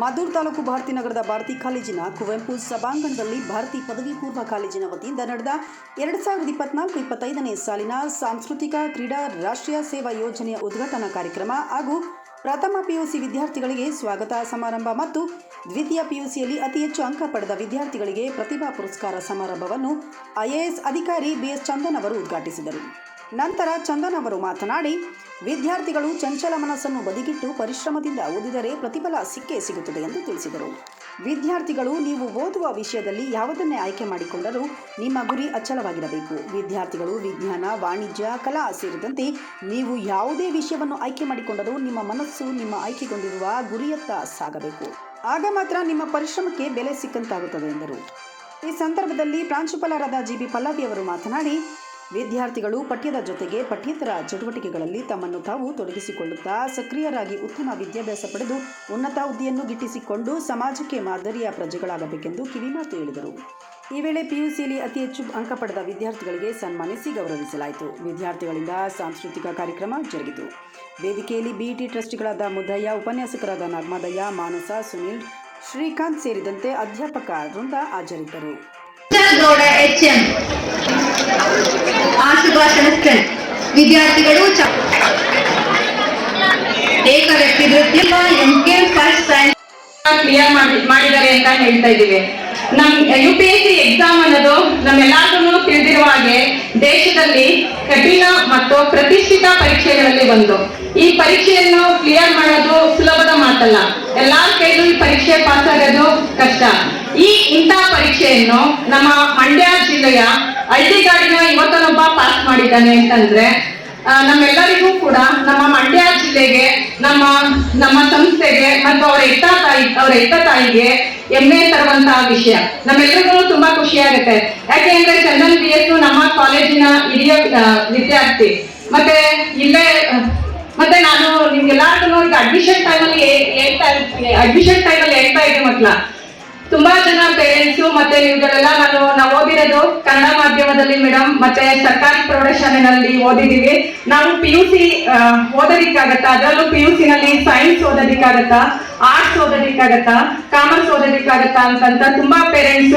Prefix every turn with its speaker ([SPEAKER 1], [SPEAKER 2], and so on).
[SPEAKER 1] ಮಾದೂರು ತಾಲೂಕು ಭಾರತಿ ನಗರದ ಭಾರತಿ ಕಾಲೇಜಿನ ಕುವೆಂಪು ಸಭಾಂಗಣದಲ್ಲಿ ಭಾರತಿ ಪದವಿ ಪೂರ್ವ ಕಾಲೇಜಿನ ವತಿಯಿಂದ ನಡೆದ ಎರಡು ಸಾವಿರದ ಇಪ್ಪತ್ನಾಲ್ಕು ಇಪ್ಪತ್ತೈದನೇ ಸಾಲಿನ ಸಾಂಸ್ಕೃತಿಕ ಕ್ರೀಡಾ ರಾಷ್ಟ್ರೀಯ ಸೇವಾ ಯೋಜನೆಯ ಉದ್ಘಾಟನಾ ಕಾರ್ಯಕ್ರಮ ಹಾಗೂ ಪ್ರಥಮ ಪಿಯುಸಿ ವಿದ್ಯಾರ್ಥಿಗಳಿಗೆ ಸ್ವಾಗತ ಸಮಾರಂಭ ಮತ್ತು ದ್ವಿತೀಯ ಪಿಯುಸಿಯಲ್ಲಿ ಅತಿ ಹೆಚ್ಚು ಅಂಕ ಪಡೆದ ವಿದ್ಯಾರ್ಥಿಗಳಿಗೆ ಪ್ರತಿಭಾ ಪುರಸ್ಕಾರ ಸಮಾರಂಭವನ್ನು ಐಎಎಸ್ ಅಧಿಕಾರಿ ಬಿಎಸ್ ಚಂದನ್ ಅವರು ಉದ್ಘಾಟಿಸಿದರು. ನಂತರ ಚಂದನ್ ಅವರು ಮಾತನಾಡಿ, ವಿದ್ಯಾರ್ಥಿಗಳು ಚಂಚಲ ಮನಸ್ಸನ್ನು ಬದಿಗಿಟ್ಟು ಪರಿಶ್ರಮದಿಂದ ಓದಿದರೆ ಪ್ರತಿಫಲ ಸಿಕ್ಕೇ ಸಿಗುತ್ತದೆ ಎಂದು ತಿಳಿಸಿದರು. ವಿದ್ಯಾರ್ಥಿಗಳು, ನೀವು ಓದುವ ವಿಷಯದಲ್ಲಿ ಯಾವುದನ್ನೇ ಆಯ್ಕೆ ಮಾಡಿಕೊಂಡರೂ ನಿಮ್ಮ ಗುರಿ ಅಚಲವಾಗಿರಬೇಕು. ವಿದ್ಯಾರ್ಥಿಗಳು, ವಿಜ್ಞಾನ, ವಾಣಿಜ್ಯ, ಕಲಾ ಸೇರಿದಂತೆ ನೀವು ಯಾವುದೇ ವಿಷಯವನ್ನು ಆಯ್ಕೆ ಮಾಡಿಕೊಂಡರೂ ನಿಮ್ಮ ಮನಸ್ಸು ನಿಮ್ಮ ಆಯ್ಕೆಗೊಂಡಿರುವ ಗುರಿಯತ್ತ ಸಾಗಬೇಕು. ಆಗ ಮಾತ್ರ ನಿಮ್ಮ ಪರಿಶ್ರಮಕ್ಕೆ ಬೆಲೆ ಸಿಕ್ಕಂತಾಗುತ್ತದೆ ಎಂದರು. ಈ ಸಂದರ್ಭದಲ್ಲಿ ಪ್ರಾಂಶುಪಾಲರಾದ ಜಿ ಬಿ ಪಲ್ಲವಿ ಅವರು ಮಾತನಾಡಿ ವಿದ್ಯಾರ್ಥಿಗಳು ಪಠ್ಯದ ಜೊತೆಗೆ ಪಠ್ಯೇತರ ಚಟುವಟಿಕೆಗಳಲ್ಲಿ ತಮ್ಮನ್ನು ತಾವು ತೊಡಗಿಸಿಕೊಳ್ಳುತ್ತಾ ಸಕ್ರಿಯರಾಗಿ ಉತ್ತಮ ವಿದ್ಯಾಭ್ಯಾಸ ಪಡೆದು ಉನ್ನತ ಹುದ್ದೆಯನ್ನು ಗಿಟ್ಟಿಸಿಕೊಂಡು ಸಮಾಜಕ್ಕೆ ಮಾದರಿಯ ಪ್ರಜೆಗಳಾಗಬೇಕೆಂದು ಕಿವಿಮಾತು ಹೇಳಿದರು. ಈ ವೇಳೆ ಪಿಯುಸಿಯಲ್ಲಿ ಅತಿ ಹೆಚ್ಚು ಅಂಕ ಪಡೆದ ವಿದ್ಯಾರ್ಥಿಗಳಿಗೆ ಸನ್ಮಾನಿಸಿ ಗೌರವಿಸಲಾಯಿತು. ವಿದ್ಯಾರ್ಥಿಗಳಿಂದ ಸಾಂಸ್ಕೃತಿಕ ಕಾರ್ಯಕ್ರಮ ಜರುಗಿತು. ವೇದಿಕೆಯಲ್ಲಿ ಬಿಇಟಿ ಟ್ರಸ್ಟಿಗಳಾದ ಮುದ್ದಯ್ಯ ಉಪನ್ಯಾಸಕರಾದ ನರ್ಮದಯ್ಯ, ಮಾನಸ, ಸುನೀಲ್ ಶ್ರೀಕಾಂತ್ ಸೇರಿದಂತೆ ಅಧ್ಯಾಪಕ ವೃಂದ ಹಾಜರಿದ್ದರು.
[SPEAKER 2] ಗೌಡ ಎಚ್ ಎಂ ಆಶುಭಾಷಣ ವಿದ್ಯಾರ್ಥಿಗಳು ಏಕ ವ್ಯಕ್ತಿ M K first science
[SPEAKER 3] clear ಮಾಡಿ ಮಾಡಿದ್ದಾರೆ ಅಂತ ಹೇಳ್ತಾ ಇದ್ದೀವಿ. ನಮ್ U P S C exam ಅನ್ನೋದು ನಮ್ಮೆಲ್ಲರಿಗೂ ತಿಳಿದಿರುವ ಹಾಗೆ ದೇಶದಲ್ಲಿ ಕಠಿಣ ಮತ್ತು ಪ್ರತಿಷ್ಠಿತ ಪರೀಕ್ಷೆಗಳಲ್ಲಿ ಒಂದು. ಈ ಪರೀಕ್ಷೆಯನ್ನು ಕ್ಲಿಯರ್ ಮಾಡೋದು ಸುಲಭದ ಮಾತಲ್ಲ. ಎಲ್ಲಾ ಕೈಲೂ ಈ ಪರೀಕ್ಷೆ ಪಾಸ್ ಆಗೋದು ಕಷ್ಟ. ಈ ಇಂಥ ಪರೀಕ್ಷೆಯನ್ನು ನಮ್ಮ ಮಂಡ್ಯ ಜಿಲ್ಲೆಯ ಹಳ್ಳಿಗಾಡಿನ ಯುವಕನೊಬ್ಬ ಪಾಸ್ ಮಾಡಿದ್ದಾನೆ ಅಂತಂದ್ರೆ ನಮ್ಮೆಲ್ಲರಿಗೂ ಕೂಡ ನಮ್ಮ ಮಂಡ್ಯ ಜಿಲ್ಲೆಗೆ, ನಮ್ಮ ನಮ್ಮ ಸಂಸ್ಥೆಗೆ ಮತ್ತು ಅವರ ಎತ್ತ ತಾಯಿ, ಅವರ ಎತ್ತ ತಾಯಿಗೆ ಹೆಮ್ಮೆ ತರುವಂತಹ ವಿಷಯ. ನಮ್ಮೆಲ್ಲರಿಗೂ ತುಂಬಾ ಖುಷಿ ಆಗುತ್ತೆ. ಯಾಕೆ ಅಂದ್ರೆ ಚಂದನ್ ಬಿ ಎಸ್ ನಮ್ಮ ಕಾಲೇಜಿನ ಹಿರಿಯ ವಿದ್ಯಾರ್ಥಿ. ಮತ್ತೆ ಇಲ್ಲೇ, ಮತ್ತೆ ನಾನು ನಿಮ್ಗೆಲ್ಲಾರ್ಗು ಅಡ್ಮಿಷನ್ ಟೈಮಲ್ಲಿ ಹೇಳ್ತಾ ಅಡ್ಮಿಷನ್ ಟೈಮಲ್ಲಿ ಹೇಳ್ತಾ ಇದ್ದೆ ಮಕ್ಳ ತುಂಬಾ ಜನ ಪೇರೆಂಟ್ಸ್ ಮತ್ತೆ ಇವುಗಳೆಲ್ಲ ನಾನು ನಾವು ಓದಿರೋದು ಕನ್ನಡ ಮಾಧ್ಯಮದಲ್ಲಿ ಮೇಡಮ್ ಮತ್ತೆ ಸರ್ಕಾರಿ ಪ್ರೌಢಶಾಲೆನಲ್ಲಿ ಓದಿದೀವಿ ನಾವು ಪಿ ಯು ಸಿ ಓದೋದಿಕ್ಕಾಗತ್ತಾ? ಅದರಲ್ಲೂ ಪಿ ಯು ನಲ್ಲಿ ಸೈನ್ಸ್ ಓದೋದಿಕ್ಕಾಗತ್ತಾ? ಆರ್ಟ್ಸ್ ಓದೋದಿಕ್ಕಾಗತ್ತಾ? ಕಾಮರ್ಸ್ ಓದೋದಿಕ್ಕಾಗತ್ತಾ ಅಂತಂತ ತುಂಬಾ ಪೇರೆಂಟ್ಸ್